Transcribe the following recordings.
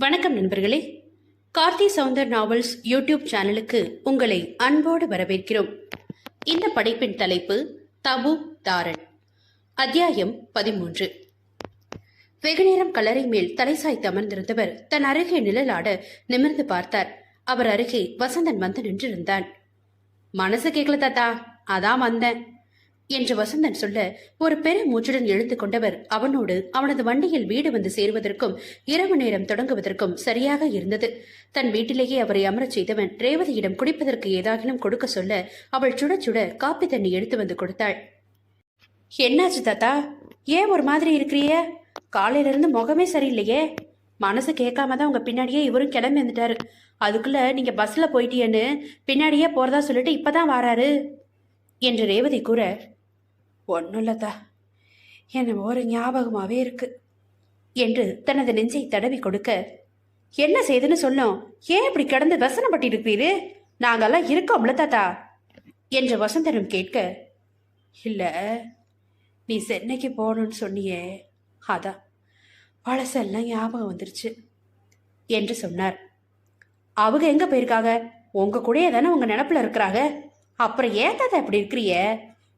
வணக்கம் நண்பர்களே. Karthi Soundar novels YouTube சேனலுக்கு உங்களை அன்போடு வரவேற்கிறோம். இந்த படைப்பின் தலைப்பு தபு தாரன் அத்தியாயம் பதிமூன்று. வெகுநேரம் கலரை மேல் தலை சாய்த்து அமர்ந்திருந்தவர் தன் அருகே நிழலாட நிமிர்ந்து பார்த்தார். அவர் அருகே வசந்தன் வந்து நின்றிருந்தான். மனசு கேட்கல தாத்தா. அதான் வந்தேன். என்று வசந்தன் சொல்ல ஒரு பெரு மூச்சுடன் எழுந்து கொண்டவர் அவனோடு அவனது வண்டியில் வீடு வந்து சேருவதற்கும் இரவு நேரம் தொடங்குவதற்கும் சரியாக இருந்தது. தன் வீட்டிலேயே அவரை அமரச் செய்தவன் ரேவதியிடம் குடிப்பதற்கு ஏதாகிலும் கொடுக்க சொல்ல அவள் சுட சுட காப்பி தண்ணி எடுத்து வந்து கொடுத்தாள். என்னாச்சு தாத்தா? ஏன் ஒரு மாதிரி இருக்கிறிய? காலையிலிருந்து முகமே சரியில்லையே. மனசு கேட்காம தான் உங்க பின்னாடியே இவரும் கிளம்பி வந்துட்டாரு. அதுக்குள்ள நீங்க பஸ்ல போயிட்டியேன்னு பின்னாடியே போறதா சொல்லிட்டு இப்பதான் வாராரு. என்று ரேவதி கூற ஒன்றும் இல்லதா என்ன ஒரு ஞாபகமாகவே இருக்கு. என்று தனது நெஞ்சை தடவி கொடுக்க என்ன செய்துன்னு சொல்லும் ஏன் இப்படி கிடந்து வசனப்பட்டு இருப்பீரு நாங்கெல்லாம் இருக்கோம்ல தாத்தா. என்று வசந்தனம் கேட்க இல்லை நீ சென்னைக்கு போகணும்னு சொன்னியே. அதான் பழசெல்லாம் ஞாபகம் வந்துருச்சு என்று சொன்னார். அவங்க எங்க போயிருக்காங்க? உங்க கூடயே தானே உங்க நினப்புல இருக்கிறாங்க? அப்புறம் ஏன் தாத்தா இப்படி இருக்கிறிய?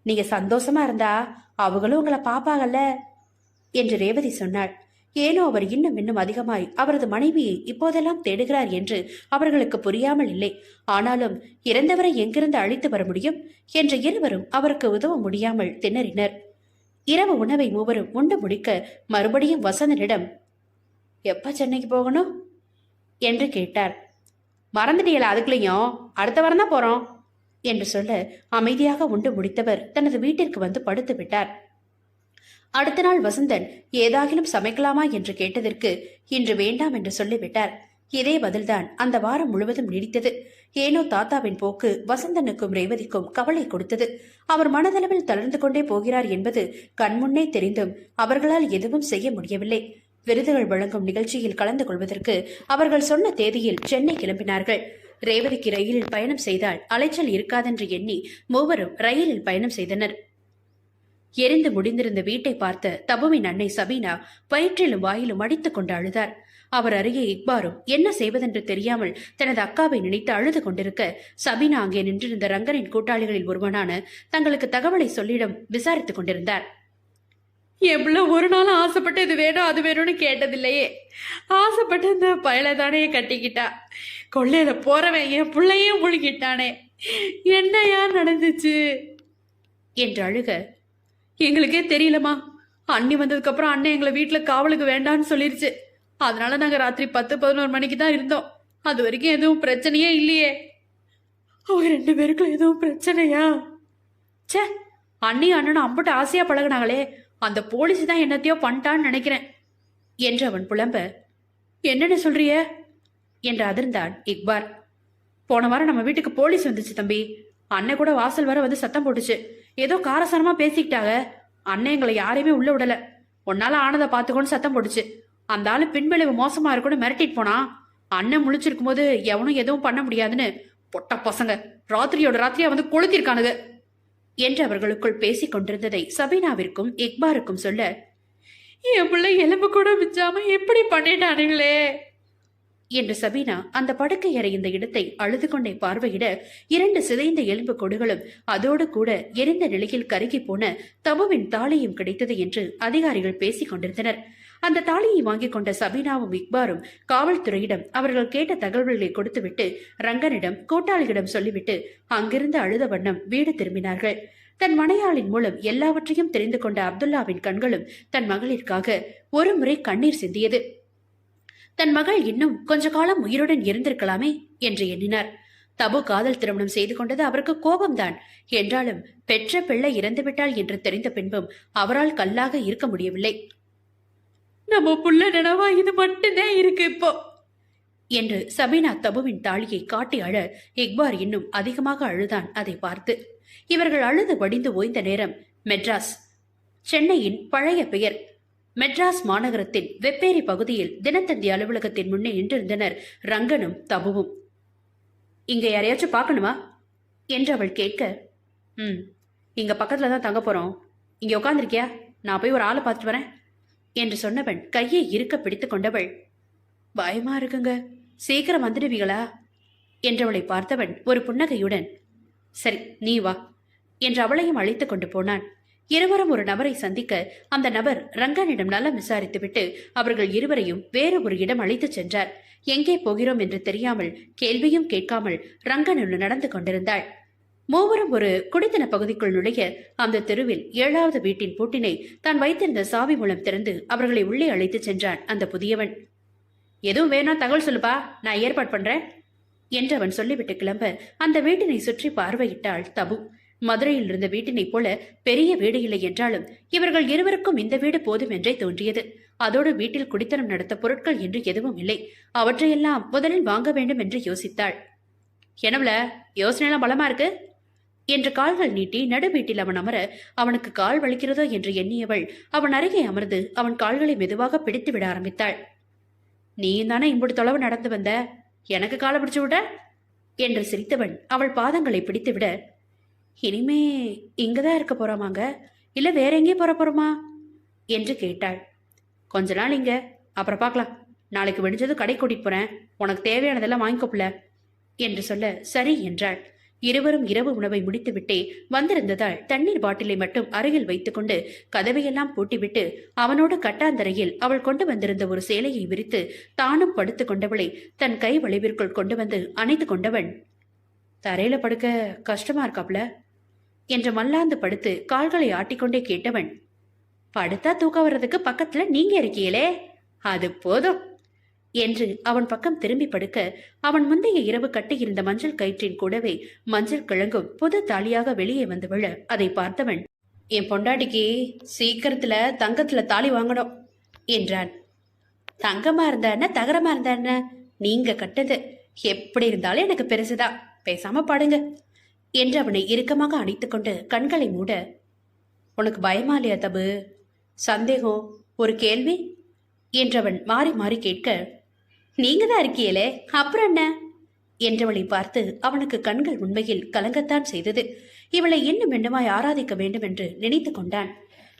நீங்க சந்தோஷமா இருந்தா அவங்களும் உங்களை பாப்பாங்கல்ல என்று ரேவதி சொன்னாள். ஏனோ அவர் இன்னும் இன்னும் அதிகமாய் அவரது மனைவியை இப்போதெல்லாம் தேடுகிறார் என்று அவர்களுக்கு புரியாமல் இல்லை. ஆனாலும் இறந்தவரை எங்கிருந்து அழைத்து வர முடியும் என்று இருவரும் அவருக்கு உதவ முடியாமல் திணறினர். இரவு உணவை மூவரும் உண்டு முடிக்க மறுபடியும் வசந்தனிடம் எப்ப சென்னைக்கு போகணும்? என்று கேட்டார். மறந்துட்டீங்களா அதுக்குள்ளேயும்? அடுத்த வாரம் தான் போறோம். என்று சொல்ல அமைதியாக உண்டு முடித்தவர் தனது வீட்டிற்கு வந்து படுத்து விட்டார். அடுத்த நாள் வசந்தன் ஏதாகிலும் சமைக்கலாமா? என்று கேட்டதற்கு இன்று வேண்டாம் என்று சொல்லிவிட்டார். இதே பதில்தான் அந்த வாரம் முழுவதும் நீடித்தது. ஏனோ தாத்தாவின் போக்கு வசந்தனுக்கும் ரேவதிக்கும் கவலை கொடுத்தது. அவர் மனதளவில் தளர்ந்து கொண்டே போகிறார் என்பது கண்முன்னே தெரிந்தும் அவர்களால் எதுவும் செய்ய முடியவில்லை. விருதுகள் வழங்கும் நிகழ்ச்சியில் கலந்து கொள்வதற்கு அவர்கள் சொன்ன தேதியில் சென்னை கிளம்பினார்கள். ரேவதிக்கு ரயிலில் பயணம் செய்தால் அலைச்சல் இருக்காதென்று எண்ணி மூவரும் ரயிலில் பயணம் செய்தனர். எரிந்து முடிந்திருந்த வீட்டை பார்த்த தபுவின் அன்னை சபீனா வயிற்றிலும் வாயிலும் அடித்துக் கொண்டு அழுதார். அவர் அருகே இக்பாரும் என்ன செய்வதென்று தெரியாமல் தனது அக்காவை நினைத்து அழுது கொண்டிருக்க சபீனா அங்கே நின்றிருந்த ரங்கனின் கூட்டாளிகளில் ஒருவனான தங்களுக்கு தகவலை சொல்லிடம் விசாரித்துக் கொண்டிருந்தார். எவ்வளோ ஒரு நாள் ஆசைப்பட்டு இது வேணும் அது வேணும்னு கேட்டதில்லையே. ஆசைப்பட்டு இந்த பயலை தானே கட்டிக்கிட்டா. கொள்ளையில போறவன் என் பிள்ளையும் முழுகிட்டானே என்னையா நடந்துச்சு? என்று அழுக. எங்களுக்கே தெரியலம்மா. அண்ணி வந்ததுக்கு அப்புறம் அண்ணன் எங்களை வீட்டில் காவலுக்கு வேண்டான்னு சொல்லிருச்சு. அதனால நாங்க ராத்திரி பத்து பதினோரு மணிக்கு தான் இருந்தோம். அது வரைக்கும் எதுவும் பிரச்சனையே இல்லையே. அவங்க ரெண்டு பேருக்குள்ள எதுவும் பிரச்சனையா? ச்சே அண்ணி அண்ணனும் அம்பட்டு ஆசையா பழகுனாங்களே. அந்த போலீஸ் தான் என்னத்தையோ பண்ணிட்டான்னு நினைக்கிறேன் என்று அவன் புலம்ப என்னென்ன சொல்றிய? என்று அதிர்ந்தான் இக்பார் போன வாரம் நம்ம வீட்டுக்கு போலீஸ் வந்துச்சு தம்பி. அண்ணன் கூட வாசல் வர வந்து சத்தம் போட்டுச்சு. ஏதோ காரசாரமா பேசிக்கிட்டாங்க. அண்ணன் எங்களை யாரையுமே உள்ள விடல. உன்னால ஆனதை பார்த்துக்கோன்னு சத்தம் போட்டுச்சு. அந்த ஆளு பின்விளைவு மோசமா இருக்கும்னு மிரட்டிட்டு போனா அண்ணன் முழிச்சிருக்கும் போது எவனும் எதுவும் பண்ண முடியாதுன்னு பொட்ட பசங்க. ராத்திரியோட ராத்திரியா வந்து கொளுத்திருக்கானுங்க. என்று அவர்களுக்குள் பேசிக் கொண்டிருந்ததை சபீனாவிற்கும் இக்பாருக்கும் சொல்ல என் பிள்ளை எலும்பு கூட மிச்சாம எப்படி பண்ணிட்டானுங்களே! என்று சபீனா அந்த படுக்கை அறைந்த இடத்தை அழுது கொண்டே பார்வையிட இரண்டு சிதைந்த எலும்பு கொடுகளும் அதோடு கூட எரிந்த நிலையில் கருகி போன தபுவின் தாலியும் கிடைத்தது என்று அதிகாரிகள் பேசிக் கொண்டிருந்தனர். அந்த தாலியை வாங்கிக் கொண்ட சபீனாவும் இக்பாரும் காவல்துறையிடம் அவர்கள் கேட்ட தகவல்களை கொடுத்துவிட்டு ரங்கனிடம் கூட்டாளியிடம் சொல்லிவிட்டு அங்கிருந்து அழுத வண்ணம் வீடு திரும்பினார்கள். தன் மனையாளின் மூலம் எல்லாவற்றையும் தெரிந்து கொண்ட அப்துல்லாவின் கண்களும் தன் மகளிற்காக ஒரு முறை கண்ணீர் சிந்தியது. தன் மகள் இன்னும் கொஞ்ச காலம் உயிருடன் இருந்திருக்கலாமே? என்று எண்ணினார். தபு காதல் திருமணம் செய்து கொண்டது அவருக்கு கோபம்தான். என்றாலும் பெற்ற பிள்ளை இறந்துவிட்டாள் என்று தெரிந்த பின்பும் அவரால் கல்லாக இருக்க முடியவில்லை. நம்ம புள்ள நினைவா இது மட்டும்தான் இருக்கு இப்போ. என்று சபீனா தபுவின் தாலியை காட்டி அழ இக்பார் இன்னும் அதிகமாக அழுதான் அதை பார்த்து. இவர்கள் அழுது வடிந்து ஓய்ந்த நேரம் மெட்ராஸ் சென்னையின் பழைய பெயர் மெட்ராஸ் மாநகரத்தின் வெப்பேரி பகுதியில் தினத்தந்தி அலுவலகத்தின் முன்னே நின்றிருந்தனர் ரங்கனும் தபுவும். இங்க யாரையாச்சும் பார்க்கணுமா? என்று அவள் கேட்க ம் இங்க பக்கத்துல தான் தங்க போறோம். இங்க உட்காந்துருக்கியா நான் போய் ஒரு ஆளை பார்த்துட்டு வரேன். என்று சொன்னவன் கையை இருக்க பிடித்து கொண்டவள். பயமா இருக்குங்க. சீக்கிரம் வந்துடுவீங்களா? என்றவளை பார்த்தவன் ஒரு புன்னகையுடன் சரி நீ வா என்று அவளையும் அழைத்துக் கொண்டு போனான். இருவரும் ஒரு நபரை சந்திக்க அந்த நபர் ரங்கனிடம் நலம் விசாரித்துவிட்டு அவர்கள் இருவரையும் வேறு ஒரு இடம் அழைத்துச் சென்றார். எங்கே போகிறோம்? என்று தெரியாமல் கேள்வியும் கேட்காமல் ரங்கனுடன் நடந்து கொண்டிருந்தாள். மூவரும் ஒரு குடித்தன பகுதிக்குள் நுழைய அந்த தெருவில் ஏழாவது வீட்டின் பூட்டினை தான் வைத்திருந்த சாவி மூலம் திறந்து அவர்களை உள்ளே அழைத்துச் சென்றான் அந்த புதியவன். எதுவும் வேணா தகவல் சொல்லுப்பா. நான் ஏற்பாடு பண்றேன் என்றவன் சொல்லிவிட்டு கிளம்ப அந்த வீட்டினை சுற்றி பார்வையிட்டாள் தபு. மதுரையில் இருந்த வீட்டினைப் போல பெரிய வீடு இல்லை என்றாலும் இவர்கள் இருவருக்கும் இந்த வீடு போதும் என்றே தோன்றியது. அதோடு வீட்டில் குடித்தனம் நடத்த பொருட்கள் என்று எதுவும் இல்லை. அவற்றையெல்லாம் முதலில் வாங்க வேண்டும் என்று யோசித்தாள். என்னவுல யோசனைலாம் பலமா இருக்கு? என்று கால்கள் நீட்டி நடுவீட்டில் அவன் அமர அவனுக்கு கால் வலிக்கிறதோ? என்று எண்ணியவள் அவன் அருகே அமர்ந்து அவன் கால்களை மெதுவாக பிடித்து விட ஆரம்பித்தாள். நீ தானே இம்புடு தொலைவு நடந்து வந்த? எனக்கு காலை பிடிச்சு விட என்று சிரித்தவன் அவள் பாதங்களை பிடித்து விட இனிமே இங்கதான் இருக்க போறாமாங்க? இல்ல வேற எங்கேயும் போற போறோமா? என்று கேட்டாள். கொஞ்ச நாள் இங்க. அப்புறம் பார்க்கலாம். நாளைக்கு விடிஞ்சதும் கடை கூட்டிட்டு போறேன். உனக்கு தேவையானதெல்லாம் வாங்கிக்கோப்ல என்று சொல்ல சரி என்றாள். இருவரும் இரவு உணவை முடித்துவிட்டே வந்திருந்ததால் தண்ணீர் பாட்டிலை மட்டும் அருகில் வைத்துக்கொண்டு கதவையெல்லாம் பூட்டிவிட்டு அவனோடு கட்டாந்தரையில் அவள் கொண்டு வந்திருந்த ஒரு சேலையை விரித்து தானும் படுத்துக் கொண்டவளை தன் கை வளைவிற்குள் கொண்டு வந்து அணைத்து கொண்டவன். தரையில படுக்க கஷ்டமா இருக்காப்ல? என்று மல்லாந்து படுத்து கால்களை ஆட்டிக்கொண்டே கேட்டவன். படுத்தா தூக்கம் வர்றதுக்கு பக்கத்துல நீங்க இருக்கீங்களே? அது போதும். என்று அவன் பக்கம் திரும்பி படுக்க அவன் முந்தைய இரவு கட்டியிருந்த மஞ்சள் கயிற்றின் கூடவே மஞ்சள் கிழங்கும் புது தாலியாக வெளியே வந்து விழ அதை பார்த்தவன் என் பொண்டாட்டிக்கு சீக்கிரத்துல தங்கத்துல தாலி வாங்கணும் என்றான். தங்கமா இருந்தா தகரமா இருந்தா நீங்க கட்டது எப்படி இருந்தாலும் எனக்கு பெருசுதான் பேசாம பாடுங்க என்று அவனை இறுக்கமாக அணைத்துக்கொண்டு கண்களை மூட உனக்கு பயமா இல்லையா தபு? சந்தேகம்? ஒரு கேள்வி? என்றவன் மாறி மாறி கேட்க நீங்க தான் இருக்கியலே அப்புறம் என்ன? என்றவளை பார்த்து அவனுக்கு கண்கள் உண்மையில் கலங்கத்தான் செய்தது. இவளை இன்னும் இன்னமாய் ஆராதிக்க வேண்டும் என்று நினைத்து கொண்டான்.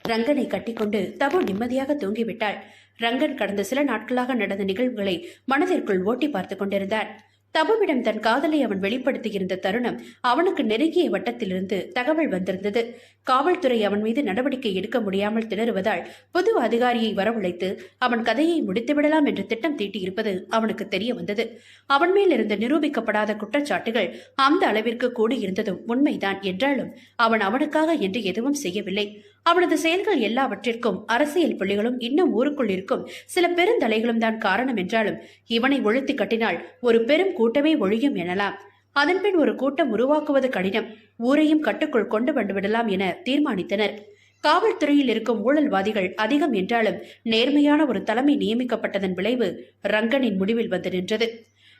ரங்கனை கட்டிக்கொண்டு தபு நிம்மதியாக தூங்கிவிட்டாள். ரங்கன் கடந்த சில நாட்களாக நடந்த நிகழ்வுகளை மனதிற்குள் ஓட்டி பார்த்து கொண்டிருந்தான். தபுவிடம் தன் காதலை அவன் வெளிப்படுத்தியிருந்த தருணம் அவனுக்கு நெருங்கிய வட்டத்திலிருந்து தகவல் வந்திருந்தது. காவல்துறை அவன் மீது நடவடிக்கை எடுக்க முடியாமல் திணறுவதால் புது அதிகாரியை வரவழைத்து அவன் கதையை முடித்துவிடலாம் என்று திட்டம் தீட்டியிருப்பது அவனுக்கு தெரிய வந்தது. அவன் மேல் இருந்த நிரூபிக்கப்படாத குற்றச்சாட்டுகள் அந்த அளவிற்கு கூடியிருந்ததும் உண்மைதான் என்றாலும் அவன் அவனுக்காக என்று எதுவும் செய்யவில்லை. அவனது செயல்கள் எல்லாவற்றிற்கும் அரசியல் புள்ளிகளும் இன்னும் ஊருக்குள் இருக்கும் சில பெருந்தலைகளும் தான் காரணம் என்றாலும் இவனை ஒழுத்து கட்டினால் ஒரு பெரும் கூட்டமே ஒழியும் எனலாம். அதன்பின் ஒரு கூட்டம் உருவாக்குவது கடினம். ஊரையும் கட்டுக்குள் கொண்டு வந்து விடலாம் என தீர்மானித்தனர். காவல்துறையில் இருக்கும் ஊழல்வாதிகள் அதிகம் என்றாலும் நேர்மையான ஒரு தலைமை நியமிக்கப்பட்டதன் விளைவு ரங்கனின் முடிவில் வந்து நின்றது.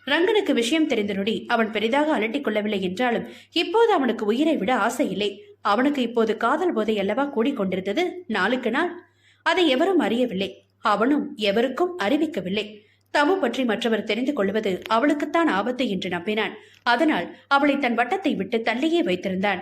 ரங்கனுக்கு விஷயம் தெரிந்த நொடி அவன் பெரிதாக அலட்டிக் கொள்ளவில்லை என்றாலும் இப்போது அவனுக்கு உயிரை விட ஆசை இல்லை. அவனுக்கு இப்போது காதல் போதை அல்லவா கூடிக்கொண்டிருந்தது? நாளுக்கு நாள். அதை எவரும் அறியவில்லை. அவனும் எவருக்கும் அறிவிக்கவில்லை. தமு பற்றி மற்றவர் தெரிந்து கொள்வது அவளுக்குத்தான் ஆபத்து என்று நம்பினான். அதனால் அவளை தன் வட்டத்தை விட்டு தள்ளியே வைத்திருந்தான்.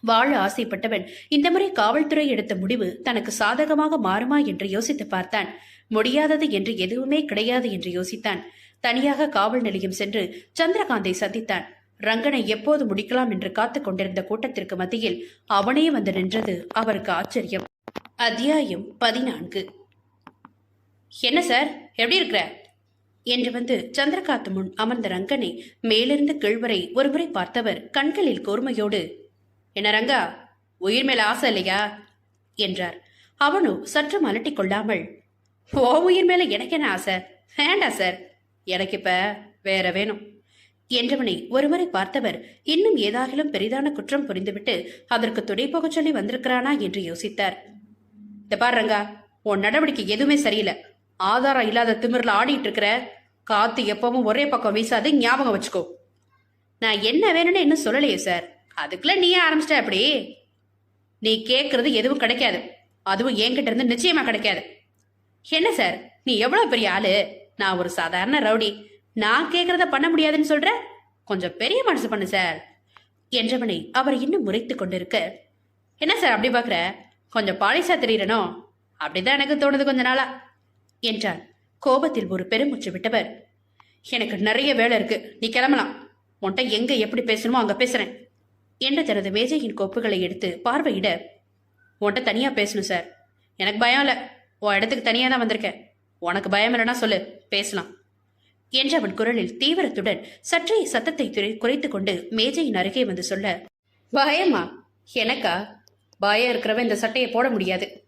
வாழ ஆசைப்பட்டவன் இந்த முறை காவல்துறை எடுத்த முடிவு தனக்கு சாதகமாக மாறுமா என்று யோசித்து பார்த்தான். முடியாதது என்று எதுவுமே கிடையாது என்று யோசித்தான். தனியாக காவல் நிலையம் சென்று சந்திரகாந்தை சந்தித்தான். ரங்கனை எப்போது முடிக்கலாம் என்று காத்து கொண்டிருந்த கூட்டத்திற்கு மத்தியில் அவனே வந்து நின்றது அவருக்கு ஆச்சரியம். அத்தியாயம் பதினான்கு. என்ன சார்? எப்படி இருக்கிற? என்று வந்து சந்திரகாத்து முன் அமர்ந்த ரங்கனை மேலிருந்து கீழ்வரை ஒருமுறை பார்த்தவர் கண்களில் கூர்மையோடு என்ன ரங்கா உயிர் மேல ஆசை இல்லையா? என்றார். அவனோ சற்று மலட்டி கொள்ளாமல் ஓ உயிர் மேல எனக்கு என்ன ஆசை? வேண்டா சார் எனக்கு இப்ப வேற வேணும். என்றவனை ஒருமுறை பார்த்தவர் இன்னும் ஏதாகிலும் பெரிதான குற்றம் புரிந்துவிட்டு அதற்கு துணை போகச் சொல்லி வந்திருக்கிறானா என்று யோசித்தார். இந்த பாரு உன் நடவடிக்கை எதுவுமே சரியில்லை. ஆதாரம் இல்லாத திமிரில் ஆடிட்டு இருக்கிற காத்து எப்பவும் ஒரே பக்கம் வீசாது ஞாபகம் வச்சுக்கோ. நான் என்ன வேணும்னு இன்னும் சொல்லலையே சார். அதுக்குள்ள நீயே ஆரம்பிச்சிட்ட அப்படி. நீ கேட்கறது எதுவும் கிடைக்காது. அதுவும் என்கிட்ட இருந்து நிச்சயமா கிடைக்காது. என்ன சார்? நீ எவ்வளவு பெரிய ஆளு? நான் ஒரு சாதாரண ரவுடி. நான் கேட்கறத பண்ண முடியாதுன்னு சொல்ற? கொஞ்சம் பெரிய மனசு பண்ணு சார். என்றவனை அவர் இன்னும் முறைத்து கொண்டிருக்க என்ன சார் அப்படி பார்க்குற கொஞ்சம் பாலிசா தெரியறனோ? அப்படிதான் எனக்கு தோணுது கொஞ்ச நாளா என்றான். கோபத்தில் ஒரு பெருமூச்சு விட்டவர். எனக்கு நிறைய வேலை இருக்கு. நீ கிளம்பலாம். உன்கிட்ட எங்க எப்படி பேசணுமோ அங்க பேசுறேன் என்று தனது மேஜையின் கோப்புகளை எடுத்து பார்வையிட உன்கிட்ட தனியா பேசணும் சார். எனக்கு பயம் இல்லை. உன் இடத்துக்கு தனியா தான் வந்திருக்கேன். உனக்கு பயம் இல்லைன்னா சொல்லு. பேசலாம். என்று அவன் குரலில் தீவிரத்துடன் சற்றே சத்தத்தை துரை- குறைத்துக் கொண்டு மேஜையின் அருகே வந்து சொல்ல பயமா எனக்கா? பயம் இருக்கிறவன் இந்த சட்டையை போட முடியாது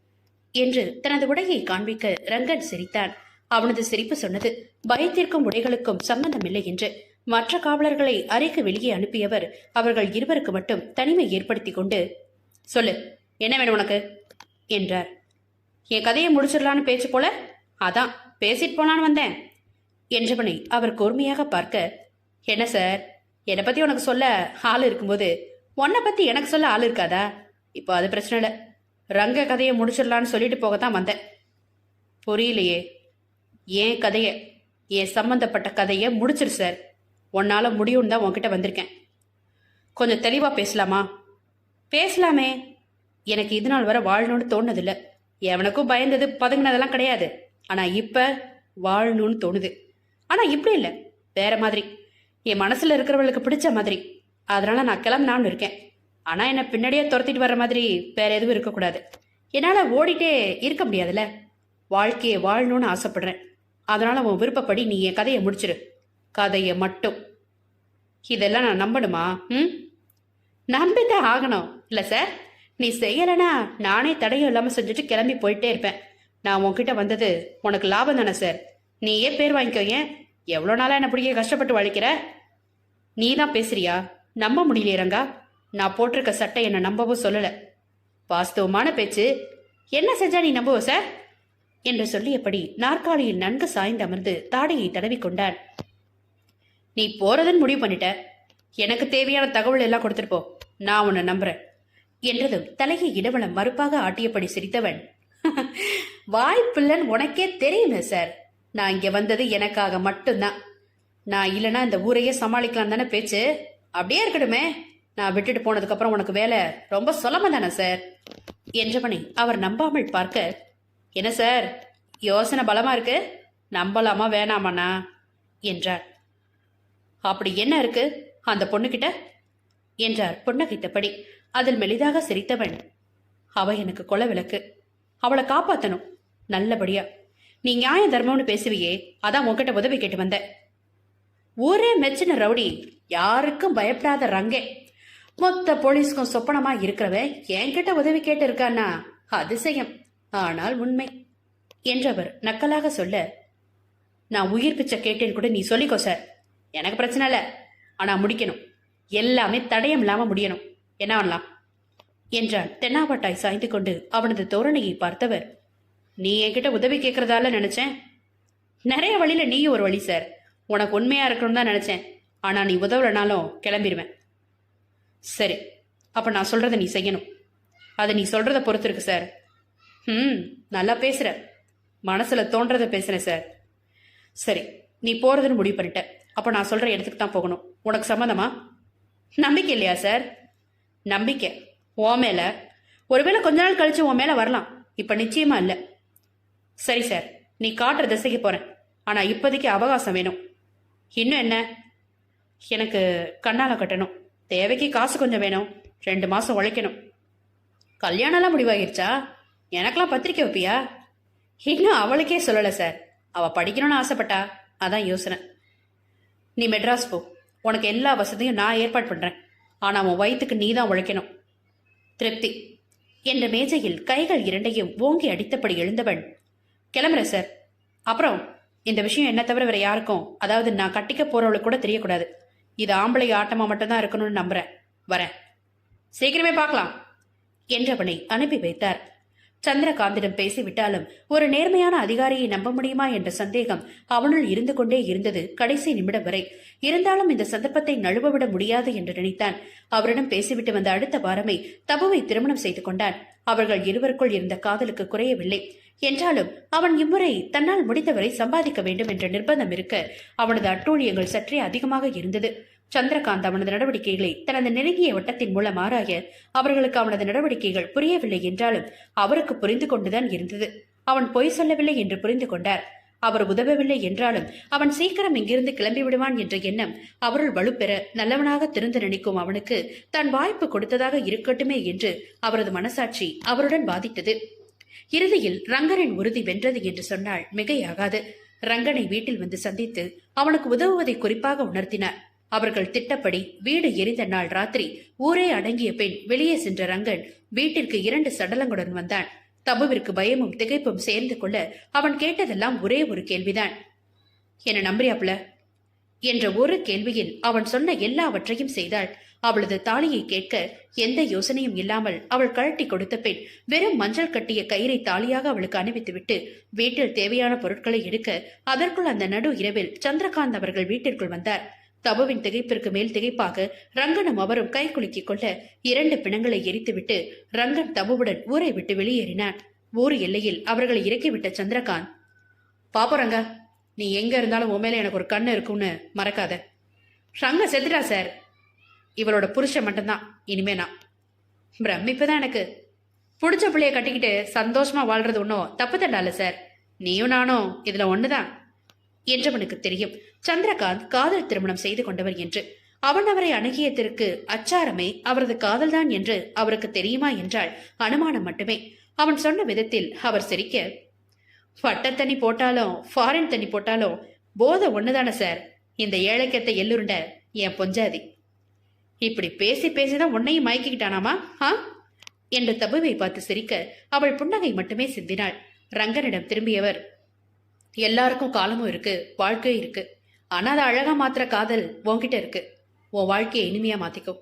என்று தனது உடையை காண்பிக்க ரங்கன் சிரித்தான். அவனது சிரிப்பு சொன்னது பயத்திற்கும் உடைகளுக்கும் சம்பந்தமில்லை என்று. மற்ற காவலர்களை அறைக்கு வெளியே அனுப்பியவர் அவர்கள் இருவருக்கு மட்டும் தனிமை ஏற்படுத்திக் கொண்டு சொல்லு என்ன வேணும் உனக்கு? என்றார். என் கதையை முடிச்சிடலான்னு பேச்சு போல? அதான் பேசிட்டு போனான்னு வந்தேன். என்றவனை அவர் கூர்மையாக பார்க்க என்ன சார்? என்னை பத்தி உனக்கு சொல்ல ஆள் இருக்கும்போது உன்னை பத்தி எனக்கு சொல்ல ஆள் இருக்காதா? இப்போ அது பிரச்சனை இல்லை. ரங்க கதையை முடிச்சிடலான்னு சொல்லிட்டு போகத்தான் வந்தேன். புரியலையே. என் கதையை என் சம்பந்தப்பட்ட கதையை முடிச்சிரு சார். உன்னால முடியும்னு தான் உன்கிட்ட வந்திருக்கேன். கொஞ்சம் தெளிவாக பேசலாமா? பேசலாமே. எனக்கு இது நாள் வரை வாழணும்னு தோணுதில்ல எவனுக்கும் பயந்தது பதுங்கினதெல்லாம் கிடையாது. ஆனால் இப்போ வாழணும்னு தோணுது. ஆனா இப்படி இல்லை. வேற மாதிரி. என் மனசுல இருக்கிறவளுக்கு பிடிச்ச மாதிரி. அதனால நான் கிளம்பினான்னு இருக்கேன். ஆனா என்ன பின்னாடியே துரத்திட்டு வர மாதிரி வேற எதுவும் இருக்கக்கூடாது. என்னால ஓடிட்டே இருக்க முடியாதுல்ல. வாழ்க்கையை வாழணும்னு ஆசைப்படுறேன். அதனால உன் விருப்பப்படி நீ என் கதையை முடிச்சிரு. கதையை மட்டும். இதெல்லாம் நான் நம்பணுமா? ம்? நம்பிதான் ஆகணும். இல்ல சார் நீ செய்யலைன்னா நானே தடையும் இல்லாம செஞ்சுட்டு கிளம்பி போயிட்டே இருப்பேன். நான் உன்கிட்ட வந்தது உனக்கு லாபம் தானே சார்? நீயே பேர் வாங்கிக்கோ ஏன்? எவ்வளோ நாளாக என்ன பிடிக்க கஷ்டப்பட்டு வளைக்கிற நீ தான் பேசுறியா? நம்ப முடியலையே ரங்கா. நான் போட்டிருக்க சட்டை என்னை நம்பவும் சொல்லலை. வாஸ்தவமான பேச்சு. என்ன செஞ்சா நீ நம்புவ சார் என்று சொல்லியபடி நாற்காலியில் நன்கு சாய்ந்து அமர்ந்து தாடையை தடவி கொண்டான். நீ போறதுன்னு முடிவு பண்ணிட்ட. எனக்கு தேவையான தகவல் எல்லாம் கொடுத்துருப்போம் நான் உன்னை நம்புறேன். என்றதும் தலையை இடவளம் மறுப்பாக ஆட்டியபடி சிரித்தவன். வாய்ப்பில்லைன்னு உனக்கே தெரியுமே சார் நான் இங்க வந்தது எனக்காக மட்டும்தான். நான் இல்லைனா இந்த ஊரையே சமாளிக்கலாம் தானே பேச்சு? அப்படியே இருக்கட்டுமே. நான் விட்டுட்டு போனதுக்கு அப்புறம் உனக்கு வேலை ரொம்ப சுலபம் தானே சார்? என்றவனை அவர் நம்பாமல் பார்க்க என்ன சார் யோசனை பலமா இருக்கு? நம்பலாமா வேணாமாண்ணா என்றார். அப்படி என்ன இருக்கு? அந்த பொண்ணுகிட்ட? என்றார் புன்னகைத்தபடி. அதில் மெலிதாக சிரித்தவன் அவ எனக்கு கொலை விளக்கு அவளை காப்பாத்தணும் நல்லபடியா. நீ நியாய தர்மம்னு பேசுவியே அதான் உன்கிட்ட உதவி கேட்டு வந்த ஊரே மெச்சின ரவுடி யாருக்கும் பயப்படாத ரங்கே. மொத்த போலீஸ்க்கும் சொப்பனமா இருக்கிறவன் என்கிட்ட உதவி கேட்டு இருக்கானா அதிசயம். ஆனால் உண்மை. என்றவர் நக்கலாக சொல்ல நான் உயிர் பிச்சை கேட்டேன்னு கூட நீ சொல்லிக்கோ சார். எனக்கு பிரச்சனை இல்லை. ஆனா முடிக்கணும். எல்லாமே தடயம் இல்லாம முடியணும். என்ன பண்ணலாம்? என்றான் தென்னாவட்டாய் சாய்ந்து கொண்டு அவனது தோரணையை பார்த்தவர் நீ என்கிட்ட உதவி கேட்கறதால நினைச்சேன். நிறைய வழியில நீயும் ஒரு வழி சார். உனக்கு உண்மையா இருக்கணும்னு தான் நினைச்சேன். ஆனா நீ உதவலனாலும் கிளம்பிடுவேன் சரி அப்ப நான் சொல்கிறத நீ செய்யணும். அதை நீ சொல்றத பொறுத்து இருக்கு சார். ம் நல்லா பேசுற. மனசுல தோன்றதை பேசுறேன் சார். சரி நீ போறதுன்னு முடிவு பண்ணிட்ட. அப்ப நான் சொல்ற இடத்துக்கு தான் போகணும். உனக்கு சம்மந்தமா? நம்பிக்கை இல்லையா சார்? நம்பிக்கை. உன் மேல. ஒருவேளை கொஞ்ச நாள் கழிச்சு உன் மேல வரலாம். இப்ப நிச்சயமா இல்லை. சரி சார். நீ காட்டுற திசைக்கு போறேன். ஆனா இப்போதைக்கு அவகாசம் வேணும். இன்னும் என்ன? எனக்கு கண்ணால கட்டணும். தேவைக்கு காசு கொஞ்சம் வேணும். ரெண்டு மாசம் உழைக்கணும். கல்யாணம்லாம் முடிவாகிருச்சா? எனக்கெல்லாம் பத்திரிக்கை வைப்பியா? இன்னும் அவளுக்கே சொல்லலை சார். அவள் படிக்கணும்னு ஆசைப்பட்டா. அதான் யோசனை. நீ மெட்ராஸ் போ. உனக்கு எல்லா வசதியும் நான் ஏற்பாடு பண்ணுறேன் ஆனால் உன் வயிற்றுக்கு நீ தான் உழைக்கணும். திருப்தி. என்ற மேஜையில் கைகள் இரண்டையும் ஓங்கி அடித்தபடி எழுந்தவன் கிளம்புறேன் சார் அப்புறம் இந்த விஷயம் என்ன தவிர வேற யாருக்கும் அதாவது நான் கட்டிக்க போறவளுக்கு கூட தெரியக்கூடாது. இது ஆம்பளை ஆட்டமா மட்டும்தான் இருக்கணும்னு நம்புறேன். வரேன். சீக்கிரமே பார்க்கலாம். என்றவனை அனுப்பி வைத்தார். சந்திரகாந்திடம் பேசிவிட்டாலும் ஒரு நேர்மையான அதிகாரியை நம்ப முடியுமா என்ற சந்தேகம் அவனுள் இருந்து கொண்டே இருந்தது கடைசி நிமிடம் வரை. இருந்தாலும் இந்த சந்தர்ப்பத்தை நழுவவிட முடியாது என்று நினைத்தான். அவரிடம் பேசிவிட்டு வந்த அடுத்த வாரமே தபுவை திருமணம் செய்து கொண்டான். அவர்கள் இருவருக்குள் இருந்த காதலுக்கு குறையவில்லை. என்றாலும் அவன் இம்முறை தன்னால் முடிந்தவரை சம்பாதிக்க வேண்டும் என்ற நிர்பந்தம் இருக்க அவனது அட்டூழியங்கள் சற்றே அதிகமாக இருந்தது. சந்திரகாந்த் அவனது நடவடிக்கைகளை தனது நெருங்கிய வட்டத்தின் மூலம் ஆராய அவர்களுக்கு அவனது நடவடிக்கைகள் புரியவில்லை என்றாலும் அவருக்கு புரிந்து கொண்டுதான் இருந்தது. அவன் பொய் சொல்லவில்லை என்று புரிந்து கொண்டார். அவர் உதவவில்லை என்றாலும் அவன் சீக்கிரம் இங்கிருந்து கிளம்பி விடுவான் என்ற எண்ணம் அவருள் வலுப்பெற நல்லவனாக திருந்து நினைக்கும் அவனுக்கு தான் வாய்ப்பு கொடுத்ததாக இருக்கட்டுமே என்று அவரது மனசாட்சி அவருடன் வாதிட்டது. இறுதியில் ரங்கனின் உறுதி வென்றது என்று சொன்னால் மிகையாகாது. ரங்கனை வீட்டில் வந்து சந்தித்து அவனுக்கு உதவுவதை குறிப்பாக உணர்த்தினார் அவர்கள் திட்டப்படி வீடு எரிந்த நாள் ராத்திரி ஊரே அடங்கிய பின் வெளியே சென்ற ரங்கன் வீட்டிற்கு இரண்டு சடலங்களுடன் வந்தான். தபுவிற்கு பயமும் திகைப்பும் சேர்ந்து கொள்ள அவன் கேட்டதெல்லாம் ஒரே ஒரு கேள்விதான். என்ன நம்புறியாப்ல என்ற ஒரு கேள்வியில் அவன் சொன்ன எல்லாவற்றையும் செய்தாள். அவளது தாலியை கேட்க எந்த யோசனையும் இல்லாமல் அவள் கழட்டி கொடுத்த பின் வெறும் மஞ்சள் கட்டிய கயிறை தாலியாக அவளுக்கு அணிவித்துவிட்டு வீட்டில் தேவையான பொருட்களை எடுக்க அதற்குள் அந்த நடு இரவில் சந்திரகாந்த் அவர்கள் வீட்டிற்குள் வந்தார். தபுவின் திகைப்பிற்கு மேல் திகைப்பாக ரங்கனும் அவரும் கை குலுக்கிக் கொள்ள இரண்டு பிணங்களை எரித்துவிட்டு ரங்கன் தபுவுடன் ஊரை விட்டு வெளியேறினான். ஊர் எல்லையில் அவர்களை இறக்கிவிட்ட சந்திரகாந்த் பாப்போம் ரங்கா நீ எங்க இருந்தாலும் உன் மேல எனக்கு ஒரு கண்ணு இருக்கும்னு மறக்காத. ரங்க செத்துட்டா சார். இவளோட புருஷன் மட்டும்தான். இனிமே நான். பிரமிப்பு தான் எனக்கு. பிடிச்ச பிள்ளைய கட்டிக்கிட்டு சந்தோஷமா வாழ்றது ஒன்றும் தப்பு தண்டால சார். நீயும் நானும் இதுல ஒண்ணுதான் என்றவனுக்கு தெரியும். சந்திரகாந்த் காதல் திருமணம் செய்து கொண்டவர் என்று. அவன் அவரை அணுகியதற்கு அச்சாரமே அவரது காதல்தான் என்று அவருக்கு தெரியுமா என்றால் அனுமானம் மட்டுமே. அவன் சொன்ன விதத்தில் அவர் சிரிக்க பட்ட தண்ணி போட்டாலும் ஃபாரின் தண்ணி போட்டாலும் போதை ஒண்ணுதானே சார். இந்த ஏழைக்கத்தை எள்ளுருண்ட என் பொஞ்சாதி. இப்படி பேசி பேசிதான் உன்னையும் மயக்கிக்கிட்டானாமா? ஆ? என்று தபுவை பார்த்து சிரிக்க அவள் புன்னகை மட்டுமே சிந்தினாள். ரங்கனிடம் திரும்பியவர் எல்லாருக்கும் காலமும் இருக்கு வாழ்க்கையும் இருக்கு. ஆனா அதை அழகா மாத்திர காதல் உன்கிட்ட இருக்கு. உன் வாழ்க்கையை இனிமையா மாத்திக்கும்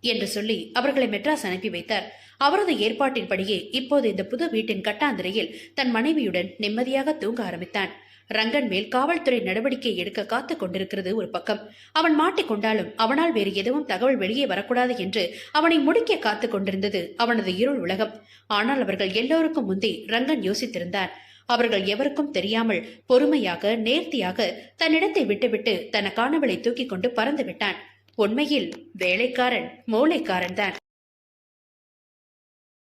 என்று சொல்லி அவர்களை மெட்ராஸ் அனுப்பி வைத்தார். அவரது ஏற்பாட்டின்படியே இப்போது இந்த புது வீட்டின் கட்டாந்திரையில் தன் மனைவியுடன் நிம்மதியாக தூங்க ஆரம்பித்தான். ரங்கன் மேல் காவல்துறை நடவடிக்கை எடுக்க காத்துக் கொண்டிருக்கிறது ஒரு பக்கம். அவன் மாட்டிக்கொண்டாலும் அவனால் வேறு எதுவும் தகவல் வெளியே வரக்கூடாது என்று அவனை முடிக்க காத்துக் கொண்டிருந்தது அவனது இருள் உலகம். ஆனால் அவர்கள் எல்லோருக்கும் முந்தி ரங்கன் யோசித்திருந்தான் அவர்கள் எவருக்கும் தெரியாமல் பொறுமையாக நேர்த்தியாக தன்னிடத்தை விட்டுவிட்டு தன காணவளை தூக்கிக் கொண்டு பறந்து விட்டான். உண்மையில் வேலைக்காரன் மூளைக்காரன் தான்.